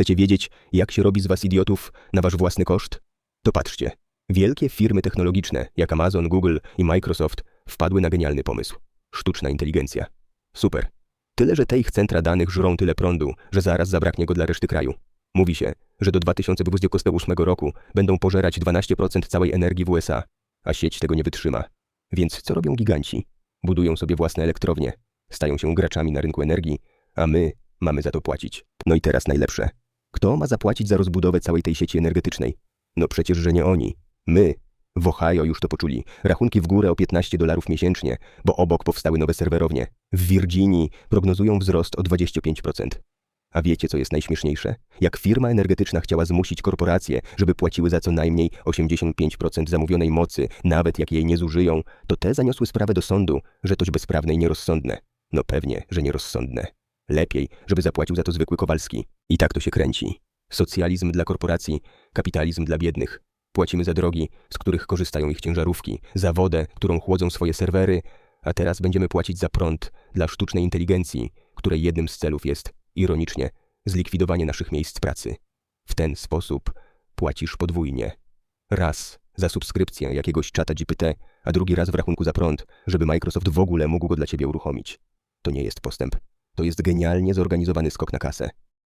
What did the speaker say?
Chcecie wiedzieć, jak się robi z was idiotów na wasz własny koszt? To patrzcie. Wielkie firmy technologiczne, jak Amazon, Google i Microsoft, wpadły na genialny pomysł. Sztuczna inteligencja. Super. Tyle, że te ich centra danych żrą tyle prądu, że zaraz zabraknie go dla reszty kraju. Mówi się, że do 2028 roku będą pożerać 12% całej energii w USA, a sieć tego nie wytrzyma. Więc co robią giganci? Budują sobie własne elektrownie, stają się graczami na rynku energii, a my mamy za to płacić. No i teraz najlepsze. Kto ma zapłacić za rozbudowę całej tej sieci energetycznej? No przecież, że nie oni. My. W Ohio już to poczuli. Rachunki w górę o 15 dolarów miesięcznie, bo obok powstały nowe serwerownie. W Virginii prognozują wzrost o 25%. A wiecie, co jest najśmieszniejsze? Jak firma energetyczna chciała zmusić korporacje, żeby płaciły za co najmniej 85% zamówionej mocy, nawet jak jej nie zużyją, to te zaniosły sprawę do sądu, że toś bezprawne i nierozsądne. No pewnie, że nierozsądne. Lepiej, żeby zapłacił za to zwykły Kowalski. I tak to się kręci. Socjalizm dla korporacji, kapitalizm dla biednych. Płacimy za drogi, z których korzystają ich ciężarówki, za wodę, którą chłodzą swoje serwery, a teraz będziemy płacić za prąd dla sztucznej inteligencji, której jednym z celów jest, ironicznie, zlikwidowanie naszych miejsc pracy. W ten sposób płacisz podwójnie. Raz za subskrypcję jakiegoś czata GPT, a drugi raz w rachunku za prąd, żeby Microsoft w ogóle mógł go dla ciebie uruchomić. To nie jest postęp. To jest genialnie zorganizowany skok na kasę.